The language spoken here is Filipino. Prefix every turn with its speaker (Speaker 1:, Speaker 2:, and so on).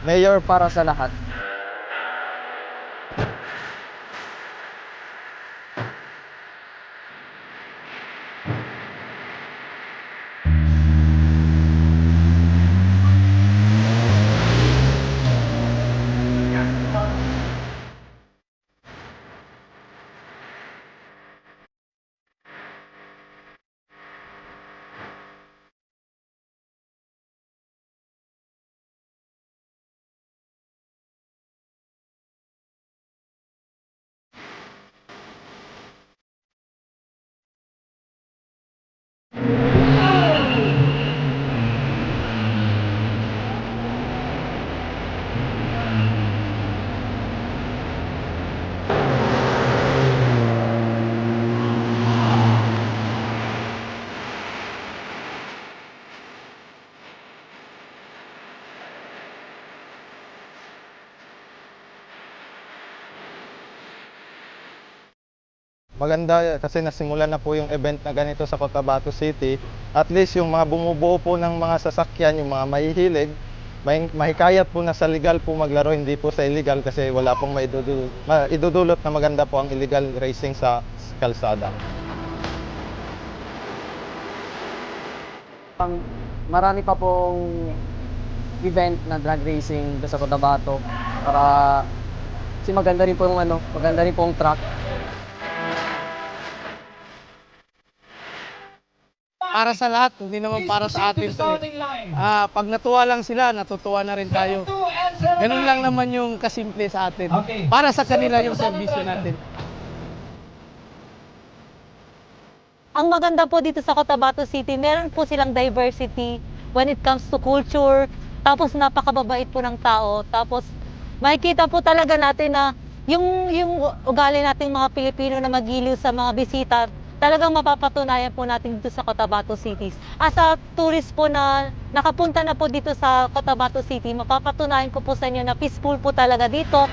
Speaker 1: Mayor para sa lahat. Maganda kasi nasimulan na po yung event na ganito sa Cotabato City. At least yung mga bumubuo po ng mga sasakyan, yung mga mahihilig, may mahikayat po na sa legal po maglaro, hindi po sa illegal kasi wala pong maidudulot, maidudulot na maganda po ang illegal racing sa kalsada.
Speaker 2: Pang marami pa pong event na drag racing sa Cotabato para kasi maganda rin po yung ano, maganda rin po yung track.
Speaker 3: Para sa lahat, hindi naman para sa atin to. eh. Ah, pag natuwa lang sila, natutuwa na rin tayo. Ganun lang naman yung kasimple sa atin. Para sa kanila yung servisyo natin.
Speaker 4: Ang maganda po dito sa Cotabato City, meron po silang diversity when it comes to culture. Tapos napakababait po ng tao. Tapos makikita po talaga natin na yung, yung ugali nating mga Pilipino na magiliw sa mga bisita, talagang mapapatunayan po natin dito sa Cotabato City. As a tourist po na nakapunta na po dito sa Cotabato City, mapapatunayan ko po sa inyo na peaceful po talaga dito.